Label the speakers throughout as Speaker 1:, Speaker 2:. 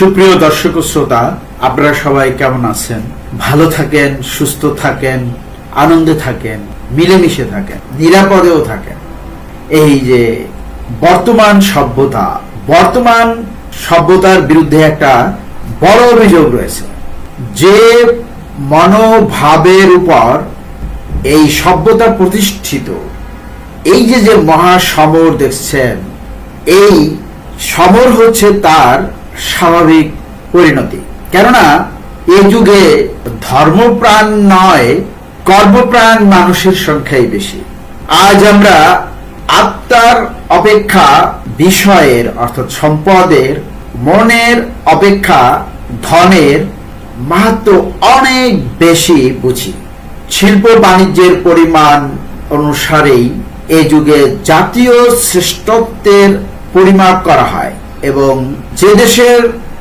Speaker 1: সুপ্রিয় দর্শক শ্রোতা, আপনারা সবাই কেমন আছেন? ভালো থাকেন, সুস্থ থাকেন, আনন্দে থাকেন, মিলেমিশে থাকেন, নিরাপদেও থাকেন। এই যে বর্তমান সভ্যতা, বর্তমান সভ্যতার বিরুদ্ধে একটা বড় অভিযোগ রয়েছে। যে মনোভাবের উপর এই সভ্যতা প্রতিষ্ঠিত, এই যে যে মহাসমর দেখছেন, এই সমর হচ্ছে তার স্বাভাবিক পরিণতি। কেননা এই যুগে ধর্মপ্রাণ নয়, কর্মপ্রাণ মানুষের সংখ্যাই বেশি। আজ আমরা আত্মার অপেক্ষা বিষয়ের, অর্থাৎ সম্পদের, মনের অপেক্ষা ধনের মাহাত্ম অনেক বেশি বুঝি। শিল্প বাণিজ্যের পরিমাণ অনুসারেই এ যুগে জাতীয় শ্রেষ্ঠত্বের পরিমাপ করা হয়। এবং যে দেশের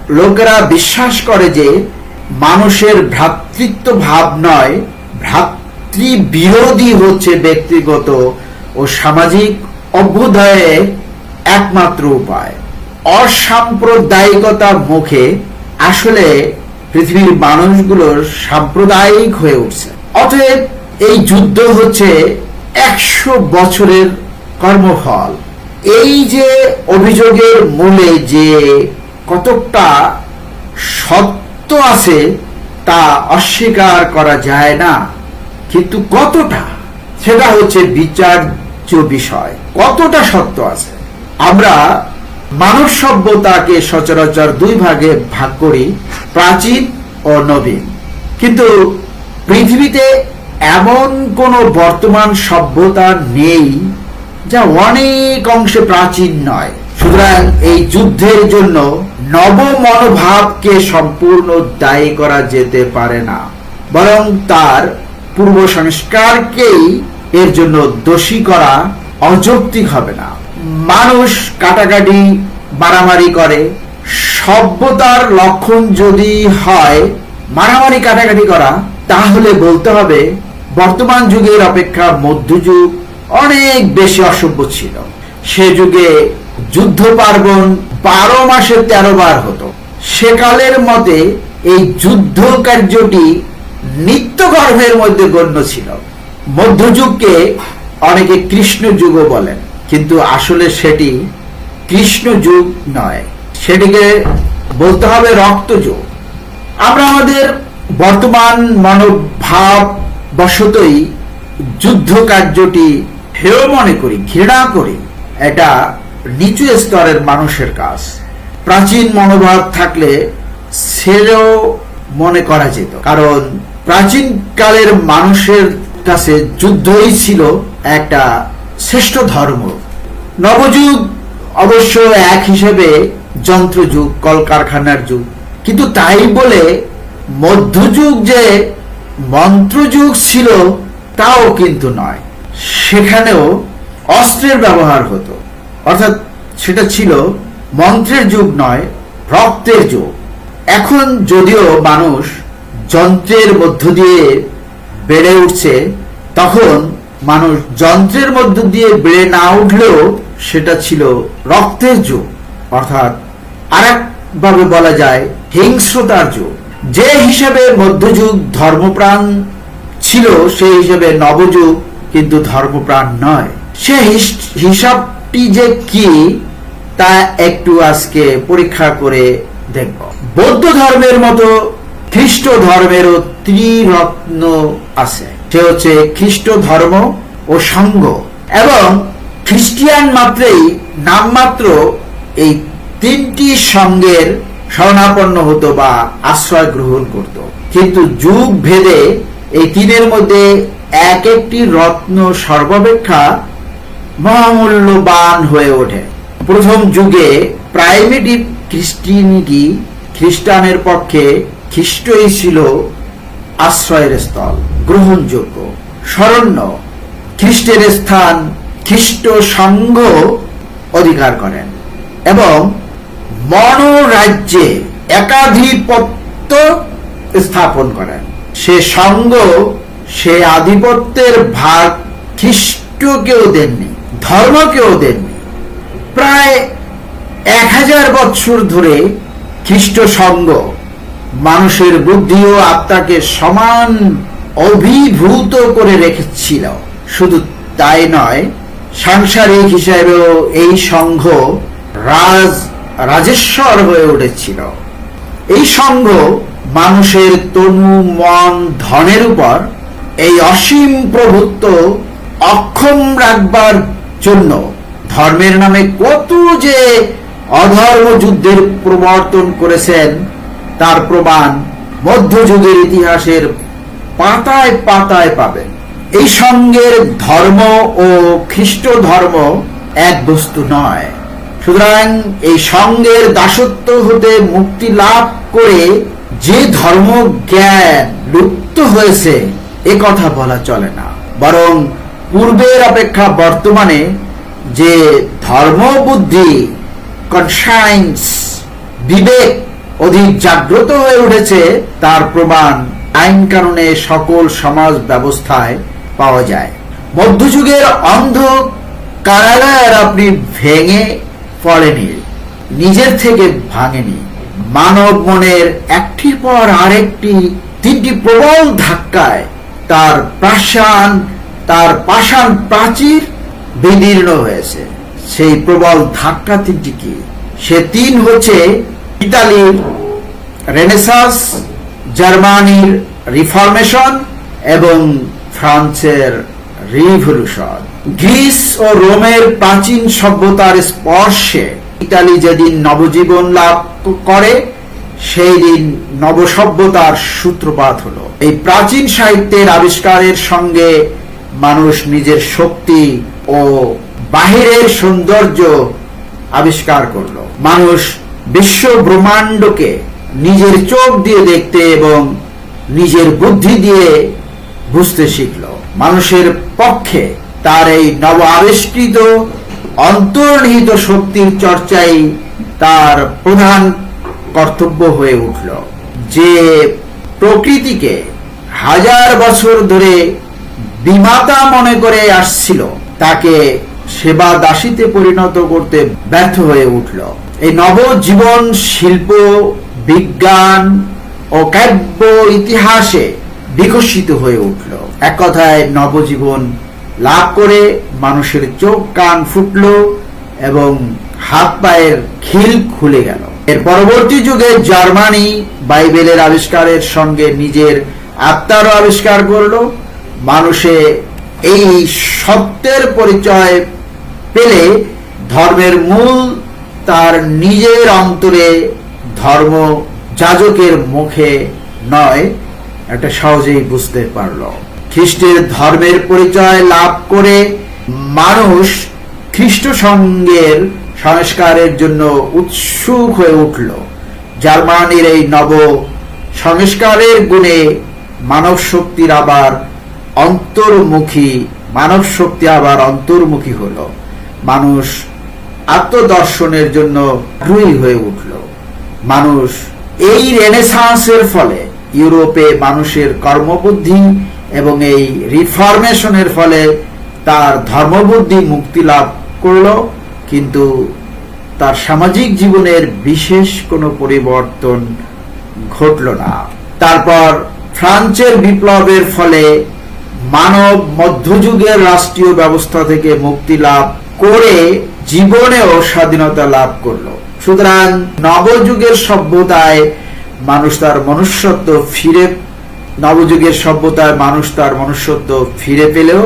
Speaker 1: লোকেরা বিশ্বাস করে যে মানুষের ভ্রাতৃত্ব ভাব নয়, ভ্রাতৃবিরোধী হচ্ছে ব্যক্তিগত ও সামাজিক অভ্যুদয়ের একমাত্র উপায়। অসাম্প্রদায়িকতার মুখে আসলে পৃথিবীর মানুষগুলোর সাম্প্রদায়িক হয়ে উঠছে। অতএব এই যুদ্ধ হচ্ছে একশো বছরের কর্মফল। এই যে অভিযোগের মূলে যে কতকটা সত্য আছে, তা অস্বীকার করা যায় না। কিন্তু কতটা? সেটা হচ্ছে বিচার্য বিষয়। কতটা সত্য আছে? আমরা মানব সভ্যতাকে সচরাচর দুই ভাগে ভাগ করি, প্রাচীন ও নবীন। কিন্তু পৃথিবীতে এমন কোন বর্তমান সভ্যতা নেই যা অনেক অংশে প্রাচীন নয়। সুতরাং এই যুদ্ধের জন্য নব মনোভাবকে সম্পূর্ণ দায়ী করা যেতে পারে না। বরং তার পূর্ব সংস্কারকেই এর জন্য দোষী করা অযৌক্তিক হবে না। মানুষ কাটাকাটি মারামারি করে। সভ্যতার লক্ষণ যদি হয় মারামারি কাটাকাটি করা, তাহলে বলতে হবে বর্তমান যুগের অপেক্ষা মধ্যযুগ অনেক বেশি অসভ্য ছিল। সে যুগে যুদ্ধ পার্বণ বারো মাসে তেরো বার হতো। সেকালের মতে এই যুদ্ধ কার্যটি নিত্য গর্ভের মধ্যে গণ্য ছিল। মধ্যযুগকে অনেকে কৃষ্ণ যুগও বলেন, কিন্তু আসলে সেটি কৃষ্ণ যুগ নয়। সেটিকে বলতে হবে রক্ত যুগ। আমরা আমাদের বর্তমান মনোভাব বশতই যুদ্ধ কার্যটি হেয় মনে করি, ঘৃণা করি, এটা নিচু স্তরের মানুষের কাজ। প্রাচীন মনোভাব থাকলে সেও মনে করা যেত। কারণ প্রাচীন কালের মানুষের কাছে যুদ্ধই ছিল একটা শ্রেষ্ঠ ধর্ম। নবযুগ অবশ্য এক হিসেবে যন্ত্রযুগ, কলকারখানার যুগ। কিন্তু তাই বলে মধ্যযুগ যে মন্ত্রযুগ ছিল, তাও কিন্তু নয়। সেখানেও অস্ত্রের ব্যবহার হতো। অর্থাৎ সেটা ছিল মন্ত্রের যুগ নয়, রক্তের যুগ। এখন যদিও মানুষ যন্ত্রের মধ্য দিয়ে বেড়ে উঠছে, তখন মানুষ যন্ত্রের মধ্য দিয়ে বেড়ে না উঠলেও সেটা ছিল রক্তের যুগ। অর্থাৎ আরেকভাবে বলা যায় হিংস্রতার যুগ। যে হিসেবে মধ্যযুগ ধর্মপ্রাণ ছিল, সেই হিসেবে নবযুগ কিন্তু ধর্মপ্রাণ নয়। সে হিসাবটি যে কি, তা একটু আজকে পরীক্ষা করে দেখব। বৌদ্ধ ধর্মের মতো খ্রিস্ট ধর্মেরও ত্রিরত্ন আছে। সে হচ্ছে খ্রিস্ট ধর্ম ও সংঘ এবং খ্রিস্টিয়ান মাত্রেই নামমাত্র এই তিনটি সঙ্গের শরণাপন্ন হতো বা আশ্রয় গ্রহণ করত। কিন্তু যুগ ভেদে এই তিনের মধ্যে এক একটি রত্ন সর্বাপেক্ষা মহামূল্যবান হয়ে ওঠে। প্রথম যুগে প্রাইমেটিভ খ্রিস্টিনিটি খ্রিস্টানের পক্ষে খ্রিস্টই ছিল আশ্রয়ের স্থল, গ্রহণযোগ্য স্মরণ্য খ্রিস্টের স্থান খ্রিস্ট সংঘ অধিকার করেন এবং মনোরাজ্যে একাধিপত্য স্থাপন করেন। সে সঙ্গ সে আধিপত্যের ভাগ খ্রিস্টকেও দেননি ধর্মকেও দেননি। প্রায় এক হাজার বৎসর ধরে খ্রিস্ট সঙ্গ মানুষের বুদ্ধি ও আত্মাকে সমান অভিভূত করে রেখেছিল। শুধু তাই নয়, সাংসারিক হিসেবেও এই সংঘ রাজ, রাজেশ্বর হয়ে উঠেছিল। এই সংঘ মানুষের তনু, মন, ধনের উপর এই অসীম প্রভুত্ব অক্ষম রাখবার জন্য ধর্মের নামে কত যে অধর্ম যুদ্ধের প্রবর্তন করেছেন, তার প্রমাণ মধ্যযুগের ইতিহাসের পাতায় পাতায় পাবেন। এই সঙ্গের ধর্ম ও খ্রিস্ট ধর্ম এক বস্তু নয়। সুতরাং এই সঙ্গের দাসত্ব হতে মুক্তি লাভ করে যে ধর্ম জ্ঞান লুপ্ত হয়েছে এ কথা বলা চলে না। বরং পূর্বের অপেক্ষা বর্তমানে যে ধর্ম, বুদ্ধি কনসাইন্স বিবেক অধিক জাগ্রত হয়ে উঠেছে, তার প্রমাণ আইন কানুনে সকল সমাজ ব্যবস্থায় পাওয়া যায়। মধ্যযুগের অন্ধ কারাগার আপনি ভেঙে পড়েনি, নিজের থেকে ভাঙেনি। মানব মনের একটির পর আরেকটি, তিনটি প্রবল ধাক্কায় তার প্রাসান, তার পাষাণ প্রাচীর বিদীর্ণ হয়েছে। সেই প্রবল ধাক্কা তিনটি কি? সে তিন হচ্ছে ইতালির রেনেসাস, জার্মানির রিফরমেশন এবং ফ্রান্সের রিভলিউশন গ্রিস ও রোমের প্রাচীন সভ্যতার স্পর্শে ইতালি যেদিন নবজীবন লাভ করে সেই দিন নবসভ্যতার সূত্রপাত হলো। এই প্রাচীন সাহিত্যের আবিষ্কারের সঙ্গে মানুষ নিজের শক্তি ও বাহিরের সৌন্দর্য আবিষ্কার করল। মানুষ বিশ্ব ব্রহ্মাণ্ডকে নিজের চোখ দিয়ে দেখতে এবং নিজের বুদ্ধি দিয়ে বুঝতে শিখল। মানুষের পক্ষে তার এই নব আবিষ্কৃত অন্তর্নিহিত শক্তির চর্চাই তার প্রধান কর্তব্য হয়ে উঠল যে প্রকৃতিকে হাজার বছর ধরে বিমাতা মনে করে আসছিল, তাকে সেবা দাসীতে পরিণত করতে ব্যর্থ হয়ে উঠল। এই নবজীবন শিল্প, বিজ্ঞান ও কাব্য ইতিহাসে বিকশিত হয়ে উঠল। এক কথায় নবজীবন লাভ করে মানুষের চোখ কান ফুটল এবং হাত পায়ের খিল খুলে গেল। এর পরবর্তী যুগে জার্মানি বাইবেলের আবিষ্কারের সঙ্গে নিজের আত্মারও আবিষ্কার করল। মানুষে এই সত্যের পরিচয় পেলে ধর্মের মূল তার নিজের অন্তরে ধর্ম যাজকের মুখে নয়, এটা সহজেই বুঝতে পারল। খ্রিস্টের ধর্মের পরিচয় লাভ করে মানুষ খ্রিস্ট সঙ্গের সংস্কারের জন্য উৎসুক হয়ে উঠল। জার্মানির এই নব সংস্কারের গুণে মানব শক্তির আবার অন্তর্মুখী মানব শক্তি আবার অন্তর্মুখী হল। মানুষ আত্মদর্শনের জন্য আগ্রহী হয়ে উঠল। মানুষ এই রেনেসান্সের ফলে ইউরোপে মানুষের কর্মবুদ্ধি এবং এই রিফরমেশনের ফলে তার ধর্মবুদ্ধি মুক্তি লাভ করল। কিন্তু তার সামাজিক জীবনের বিশেষ কোনো পরিবর্তন ঘটল না। তারপর ফ্রান্সের বিপ্লবের ফলে মানব মধ্যযুগের রাষ্ট্রীয় ব্যবস্থা থেকে মুক্তি লাভ করে জীবনেও স্বাধীনতা লাভ করল। সুতরাং নবযুগের সভ্যতায় মানুষ তার মনুষ্যত্ব ফিরে নবযুগের সভ্যতায় মানুষ তার মনুষ্যত্ব ফিরে পেলেও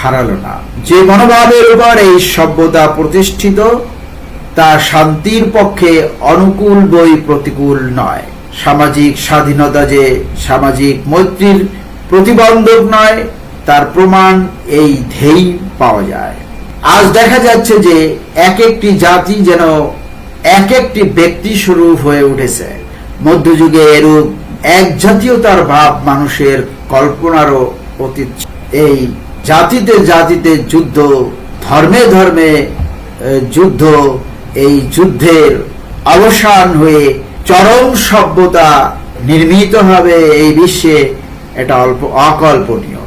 Speaker 1: হারালো না। যে মনোভাবের উপর এই সভ্যতা প্রতিষ্ঠিত তা শান্তির পক্ষে অনুকূল বই প্রতিকূল নয়। সামাজিক স্বাধীনতা যে সামাজিক মৈত্রীর প্রতিবন্ধক নয়, তার প্রমাণ এই ধেই পাওয়া যায়। আজ দেখা যাচ্ছে যে এক একটি জাতি যেন এক একটি ব্যক্তি স্বরূপ হয়ে উঠেছে। মধ্যযুগে এরূপ এক জাতীয়তার ভাব মানুষের কল্পনারও অতীত এই জাতিতে জাতিতে যুদ্ধ, ধর্মে ধর্মে যুদ্ধ, এই যুদ্ধের অবসান হয়ে চরম সভ্যতা নির্মিত হবে এই বিশ্বে, এটা অল্প, অকল্পনীয়।